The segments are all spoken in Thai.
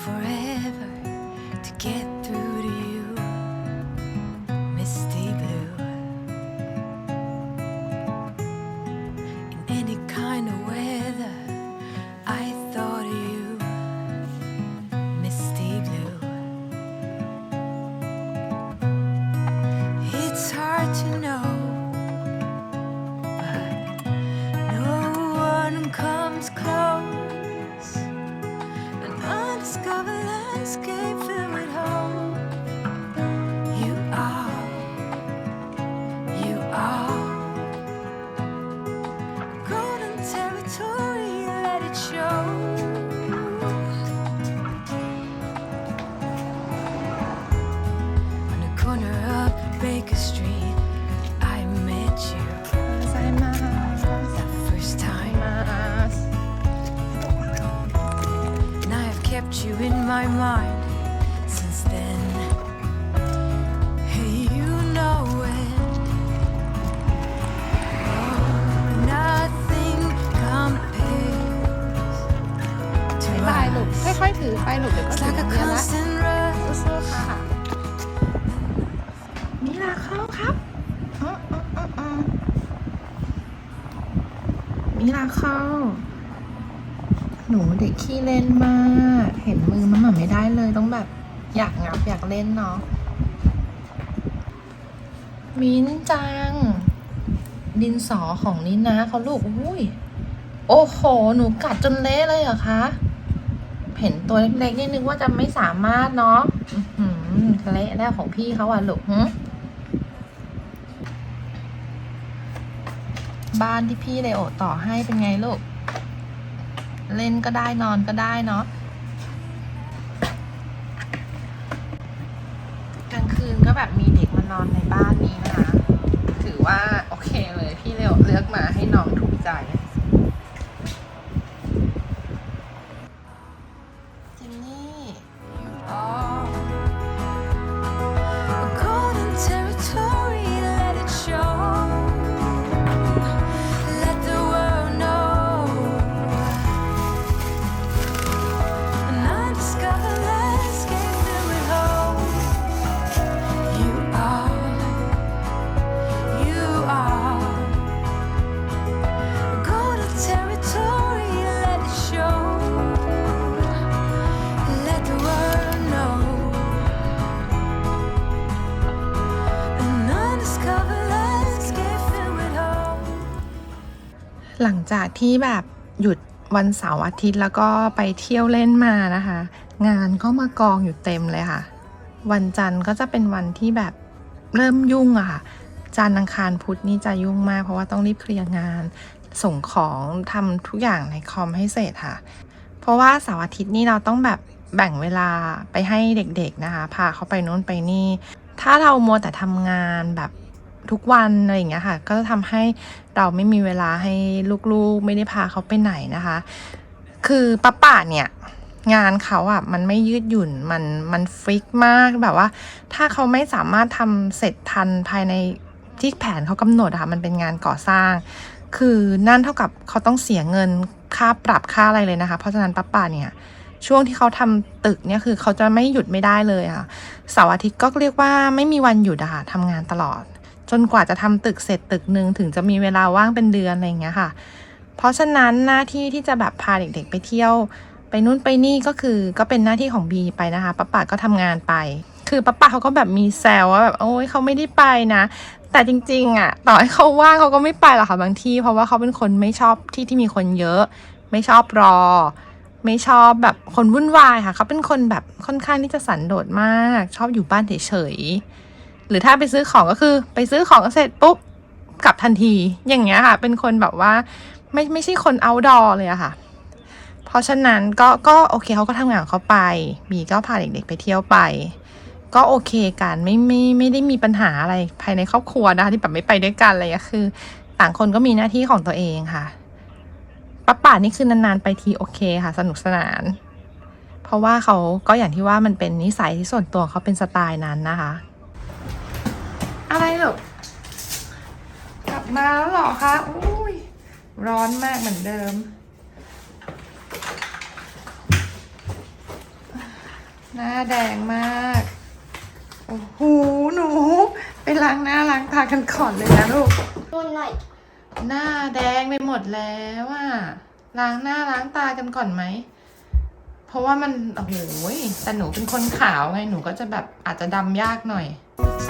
forever ถือไปลูกเดี๋ยวก็ถึงเรียนละสู้ๆค่ะมิลาเข้าครับมิลาเข้า หนูเด็กขี้เล่นมาก เห็นมือมันเหมือนไม่ได้เลยต้องแบบ อยากงับอยากเล่นเนาะมิ้นจัง ดินสอของนี่นะเขาลูกอุ้ย โอ้โห หนูกัดจนเละเลยเหรอคะ เห็นตัวเล็กๆนี่นึกว่าจะไม่สามารถเนาะเละแล้วของพี่เขาอะลูกบ้านที่พี่เลโอต่อให้เป็นไงลูก เล่นก็ได้นอนก็ได้เนาะกลางคืนก็แบบมีเด็กมานอนในบ้านนี้นะคะ ถือว่าโอเคเลยพี่เลโอ จากที่แบบหยุดวันเสาร์อาทิตย์แล้วก็ไปเที่ยวเล่นมานะคะ งานก็มากองอยู่เต็มเลยค่ะ วันจันทร์ก็จะเป็นวันที่แบบเริ่มยุ่งอะค่ะ จันทร์อังคารพุธนี่จะยุ่งมาก เพราะว่าต้องรีบเคลียร์งาน ส่งของทำทุกอย่างในคอมให้เสร็จค่ะ เพราะว่าเสาร์อาทิตย์นี่เราต้องแบบแบ่งเวลาไปให้เด็กๆนะคะ พาเขาไปนู้นไปนี่ ถ้าเรามัวแต่ทำงานแบบ ทุกวันอะไรอย่างเงี้ยค่ะ ก็จะทำให้เราไม่มีเวลาให้ลูกๆ ไม่ได้พาเขาไปไหนนะคะ คือป้าป่าเนี่ยงานเขาอะ่ะมันไม่ยืดหยุ่นมันมันฟิกมากแบบว่า ถ้าเขาไม่สามารถทำเสร็จทันภายในที่แผนเขากำหนดอะค่ะมันเป็นงานก่อสร้าง คือนั่นเท่ากับเขาต้องเสียเงินค่าปรับค่าอะไรเลยนะคะ เพราะฉะนั้นป้าป่าเนี่ยช่วงที่เขาทำตึกเนี่ยคือเขาจะไม่หยุดไม่ได้เลยอะค่ะเสาร์อาทิตย์ก็เรียกว่าไม่มีวันหยุดอะค่ะทำงานตลอด จนกว่าจะทำตึกเสร็จตึกหนึ่งถึงจะมีเวลาว่างเป็นเดือนอะไรอย่างเงี้ยค่ะ เพราะฉะนั้นหน้าที่ที่จะแบบพาเด็กๆ ไปเที่ยว ไปนู่นไปนี่ก็คือก็เป็นหน้าที่ของบีไปนะคะป้าป่าก็ทำงานไป คือป้าป่าเขาก็แบบมีแซวว่าแบบโอ้ยเขาไม่ได้ไปนะแต่จริงๆอะต่อให้เขาว่างเขาก็ไม่ไปหรอกค่ะบางที่เพราะว่าเขาเป็นคนไม่ชอบที่ที่มีคนเยอะ ไม่ชอบรอ ไม่ชอบแบบคนวุ่นวายค่ะเขาเป็นคนแบบค่อนข้างที่จะสันโดษมาก ชอบอยู่บ้านเฉยๆ หรือถ้าไปซื้อของก็คือ ไปซื้อของเสร็จปุ๊บกลับทันทีอย่างเงี้ยค่ะ เป็นคนแบบว่าไม่ไม่ใช่คน outdoor เลยอะค่ะ เพราะฉะนั้นก็ก็โอเคเขาก็ทำงานของเขาไป มีก็พาเด็กๆไปเที่ยวไป ก็โอเคกันไม่ไม่ไม่ได้มีปัญหาอะไรภายในครอบครัวนะคะที่แบบไม่ไปด้วยกันอะไรอย่างเงี้ยคือ ต่างคนก็มีหน้าที่ของตัวเองค่ะป้าป่านี่คือนานๆไปทีโอเคค่ะ สนุกสนาน เพราะว่าเขาก็อย่างที่ว่ามันเป็นนิสัยที่ส่วนตัวเขาเป็นสไตล์นั้นนะคะ อะไรหรอกลับมาแล้วหรอคะอุ้ยร้อนมากเหมือนเดิม หน้าแดงมาก โอ้โหหนู ไปล้างหน้าล้างตากันก่อนเลยนะลูกหน้าแดงไปหมดแล้วอะล้างหน้าล้างตากันก่อนไหม เพราะว่ามัน โอ้โหแต่หนูเป็นคนขาวไง หนูก็จะแบบอาจจะดำยากหน่อย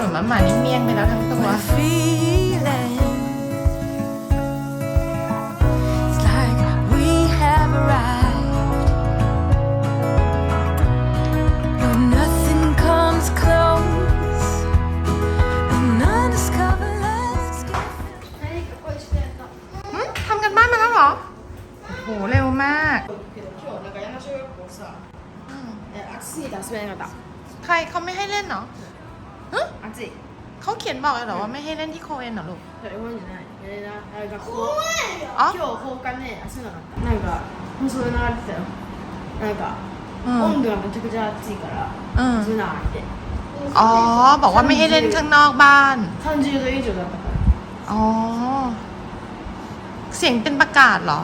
ส่วนมะหมานี่เมี่ยงไปแล้วทั้งตัว My feeling It's like we have arrived But nothing comes close An undiscovered landscape หึทำกันบ้านมาแล้วเหรอ โอ้โห เร็วมาก けど今日なんか柳小学校さ、え暑すぎて遊べなかった ใครเขาไม่ให้เล่นเหรอ 暑い เขาเขียนบอกเลยเหรอว่าไม่ให้เล่นที่โคเอนเหรอลูก いや日本じゃないやれなあれ学校あ今日放課ね遊べなかったなんか放送で流れてたよなんか、うん温度がめちゃくちゃ暑いからうん遊べないって อ๋อ บอกว่าไม่ให้เล่นข้างนอกบ้าน 30度以上だったから อ๋อ เสียงเป็นประกาศเหรอ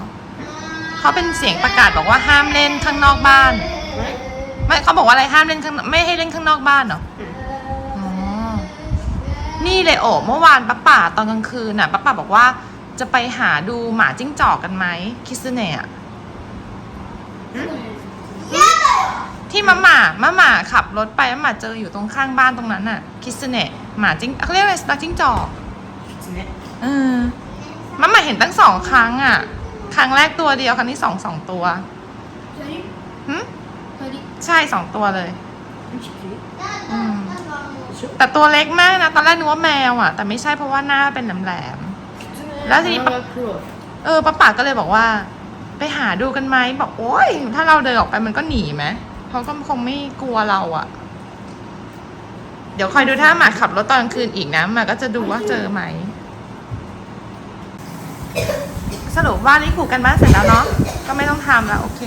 เขาเป็นเสียงประกาศบอกว่าห้ามเล่นข้างนอกบ้าน あれ ไม่เขาบอกว่าอะไรห้ามเล่นข้างไม่ให้เล่นข้างนอกบ้านเหรออ๋อ นี่เลยโอ้เมื่อวานป้าป่าตอนกลางคืนน่ะป้าป่าบอกว่าจะไปหาดูหมาจิ้งจอกกันไหมคิสเน่อะที่มะหมามะหมาขับรถไปมะหมาเจออยู่ตรงข้างบ้านตรงนั้นน่ะ คิสเน่หมาจิ้งเขาเรียกอะไรสุนัขจิ้งจอกねเออมะหมาเห็นตั้งสองครั้งอะ ครั้งแรกตัวเดียวครั้งที่สองสองตัวหึใช่สองตัวเลยอืม แต่ตัวเล็กมากนะตอนแรกนึกว่าแมวอะ แต่ไม่ใช่เพราะว่าหน้าเป็นแหลมๆแล้วทีนี้เออป้าป๋าก็เลยบอกว่า ไปหาดูกันไหมบอกโอ้ยถ้าเราเดินออกไปมันก็หนีไหมเขาก็คงไม่กลัวเราอะ เดี๋ยวคอยดูถ้าหมาขับรถตอนกลางคืนอีกนะหมาก็จะดูว่าเจอไหมสรุปว่านี่ขู่กันบ้านเสร็จแล้วเนาะก็ไม่ต้องทำแล้วโอเค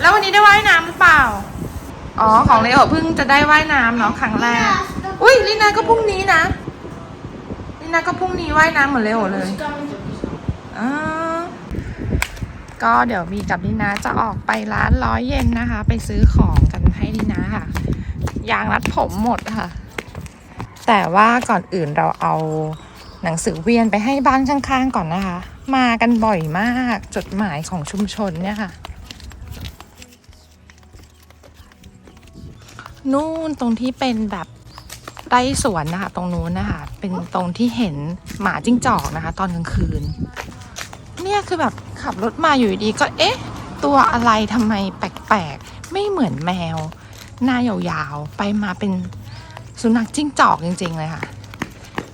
แล้ววันนี้ได้ว่ายน้ำหรือเปล่า อ๋อ ของเลโอเพิ่งจะได้ว่ายน้ำเนาะครั้งแรก อุ้ยลีน่าก็พรุ่งนี้นะลีน่าก็พรุ่งนี้ว่ายน้ำเหมือนเลโอเลยอ่าก็เดี๋ยวมีกับลีน่าจะออกไปร้านร้อยเย็นนะคะ ไปซื้อของกันให้ลีน่าค่ะ ยางรัดผมหมดค่ะ แต่ว่าก่อนอื่นเราเอาหนังสือเวียนไปให้บ้านข้างๆก่อนนะคะ มากันบ่อยมากจดหมายของชุมชนเนี่ยค่ะนู่นตรงที่เป็นแบบ ไร่สวนนะคะ ตรงนู้นนะคะ เป็นตรงที่เห็นหมาจิ้งจอกนะคะ ตอนกลางคืน เนี่ยคือแบบขับรถมาอยู่ดีก็เอ๊ะ ตัวอะไรทำไมแปลกๆ ไม่เหมือนแมว หน้ายาวๆ ไปมาเป็นสุนัขจิ้งจอกจริง ๆ เลยค่ะ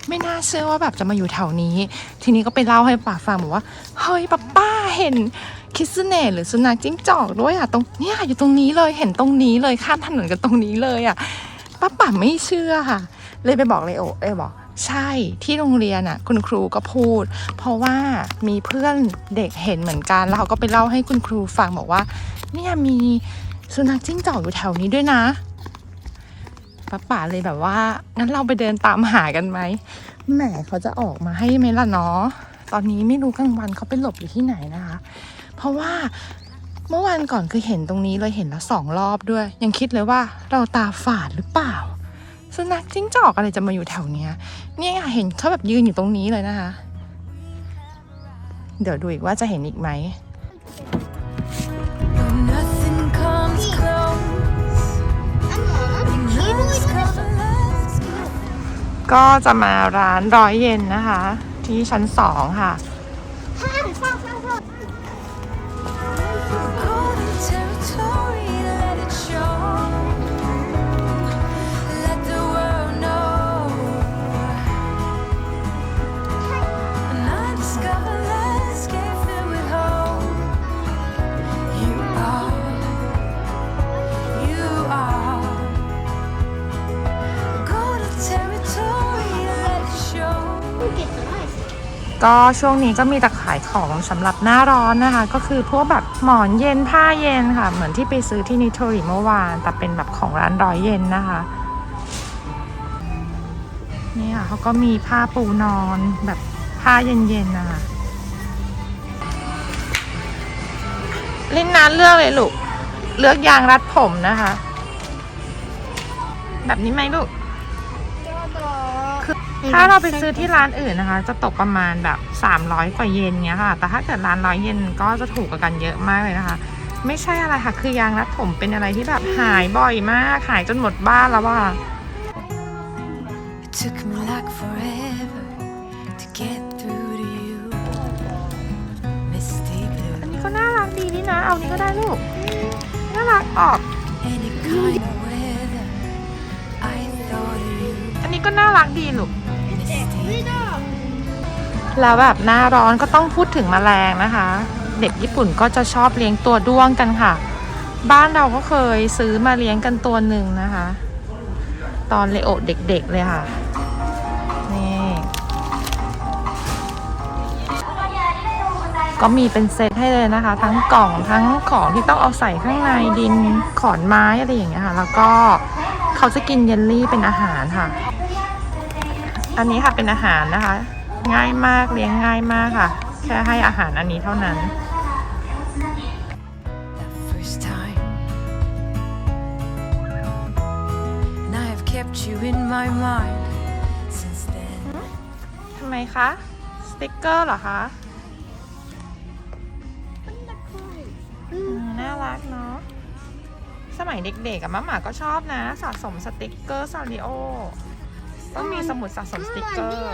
ไม่น่าเชื่อว่าแบบจะมาอยู่แถวนี้ ทีนี้ก็ไปเล่าให้ป้าฟังบอกว่า เฮ้ยป้าป้าเห็นคิสเน่หรือสุนัขจิ้งจอกด้วยอะตรงเนี่ยอยู่ตรงนี้เลยเห็นตรงนี้เลยข้ามถนนกันตรงนี้เลยอะ ป้าป่าไม่เชื่อค่ะ เลยไปบอกเลโอเลยบอก ใช่ที่โรงเรียนอะ คุณครูก็พูด เพราะว่ามีเพื่อนเด็กเห็นเหมือนกันแล้วเขาก็ไปเล่าให้คุณครูฟังบอกว่า เนี่ยมีสุนัขจิ้งจอกอยู่แถวนี้ด้วยนะป้าป่าเลยแบบว่า งั้นเราไปเดินตามหากันไหมแหมเขาจะออกมาให้ไหมล่ะเนาะตอนนี้ไม่รู้กลางวันเขาไปหลบอยู่ที่ไหนนะคะ เพราะว่า เมื่อวันก่อนคือเห็นตรงนี้เลยเห็นแล้วสองรอบด้วย ยังคิดเลยว่าเราตาฝาดหรือเปล่าสุนัขจิ้งจอกอะไรจะมาอยู่แถวเนี้ยเนี่ยเห็นเขาแบบยืนอยู่ตรงนี้เลยนะคะ เดี๋ยวดูอีกว่าจะเห็นอีกไหมก็จะมาร้านร้อยเย็นนะคะ ที่ชั้นสองค่ะ ก็ช่วงนี้ก็มีแต่ขายของสำหรับหน้าร้อนนะคะ ก็คือพวกแบบหมอนเย็นผ้าเย็นค่ะ เหมือนที่ไปซื้อที่นิโทริเมื่อวาน แต่เป็นแบบของร้านร้อยเย็นนะคะนี่ค่ะเขาก็มีผ้าปูนอนแบบผ้าเย็นๆนะคะลิ้นน้าเลือกเลยลูก เลือกยางรัดผมนะคะ แบบนี้ไหมลูก ถ้าเราไปซื้อที่ร้านอื่นนะคะ จะตกประมาณแบบ 300 กว่าเยนเงี้ยค่ะ แต่ถ้าเกิดร้านร้อยเยนก็จะถูกกว่ากันเยอะมากเลยนะคะ ไม่ใช่อะไรค่ะ คือยางรัดผมเป็นอะไรที่แบบหายบ่อยมาก หายจนหมดบ้านแล้วว่า It took me like forever to get through to you, Misty อัน blue. นี้ก็น่ารักดีนี่นะ เอานี้ก็ได้ลูก น่ารักออก Any kind of weather, I thought of you, อันนี้ก็น่ารักดีลูก Misty. แล้วแบบหน้าร้อนก็ต้องพูดถึงแมลงนะคะ เด็กญี่ปุ่นก็จะชอบเลี้ยงตัวด้วงกันค่ะ บ้านเราก็เคยซื้อมาเลี้ยงกันตัวหนึ่งนะคะ ตอนเลโอเด็กๆเลยค่ะนี่ก็มีเป็นเซตให้เลยนะคะ ทั้งกล่องทั้งของที่ต้องเอาใส่ข้างในดินขอนไม้อะไรอย่างเงี้ยค่ะ แล้วก็เขาจะกินเยลลี่เป็นอาหารค่ะ อันนี้ค่ะเป็นอาหารนะคะ ง่ายมากเลี้ยงง่ายมากค่ะ แค่ให้อาหารอันนี้เท่านั้น that first time. And I have kept you in my mind since then. ทำไมคะ สติกเกอร์เหรอคะอืมน่ารักเนาะ สมัยเด็กๆอะมะหมาก็ชอบนะ สะสมสติกเกอร์ซาริโอ ต้องมีสมุดสะสมสติกเกอร์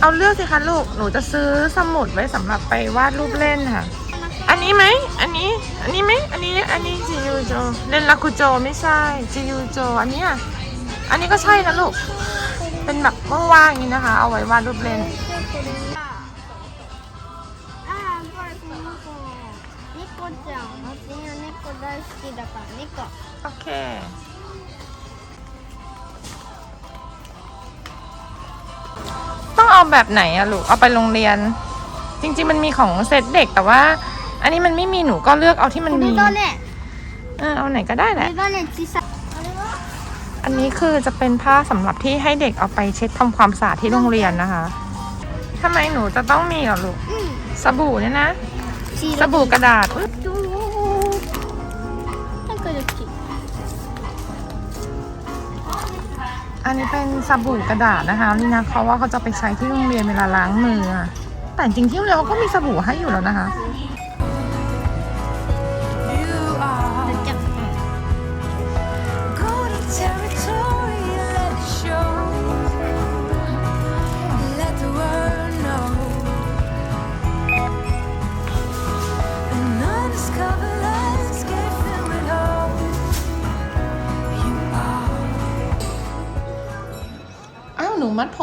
เอาเลือกสิคะลูก หนูจะซื้อสมุดไว้สำหรับไปวาดรูปเล่นค่ะ อันนี้ไหม อันนี้ อันนี้ไหม อันนี้ อันนี้จิยูโจ เล่นลาคุโจไม่ใช่จิยูโจ อันนี้ยอันนี้ก็ใช่นะลูก เป็นแบบว่างๆอย่างนี้นะคะ เอาไว้วาดรูปเล่น 猫ちゃん私は猫大好きだから猫 โอเค ต้องเอาแบบไหนอะลูก เอาไปโรงเรียน จริง ๆ มันมีของเซตเด็กแต่ว่า อันนี้มันไม่มีหนูก็เลือกเอาที่มัน こ มี れだね เออเอาไหนก็ได้แห こ ละ れだね小さいあれは อันนี้คือจะเป็นผ้าสำหรับที่ให้เด็กเอาไปเช็ดทำความสะอาดที่โรงเรียนนะคะทำไมหนูจะต้องมีเหรอลูก うん สบู่เนี่ยนะ 黄 ส 色 บู่กระดาษอุ๊ย なんかよき อันนี้เป็นสบู่กระดาษนะคะนี่นะเขาว่าเขาจะไปใช้ที่โรงเรียนเวลาล้างมืออะแต่จริงๆที่โรงเรียนเขาก็มีสบู่ให้อยู่แล้วนะคะ You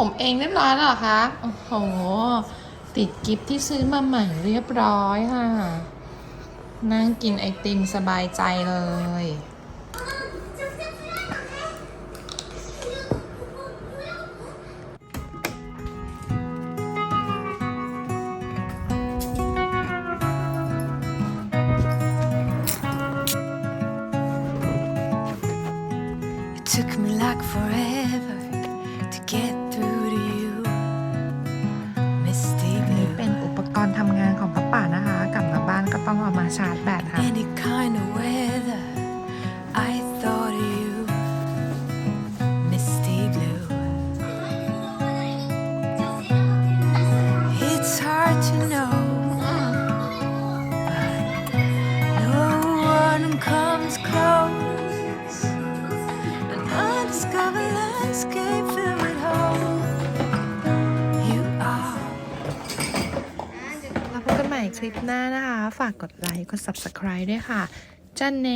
ผมเองเรียบร้อยแล้วเหรอคะโอ้โห ติดกิฟที่ซื้อมาใหม่เรียบร้อยค่ะ นั่งกินไอติมสบายใจเลย ก็ต้องเอามาชาร์จแบตค่ะ กันใหม่คลิปหน้านะคะ ฝากกดไลค์ กด subscribe ด้วยค่ะจันเน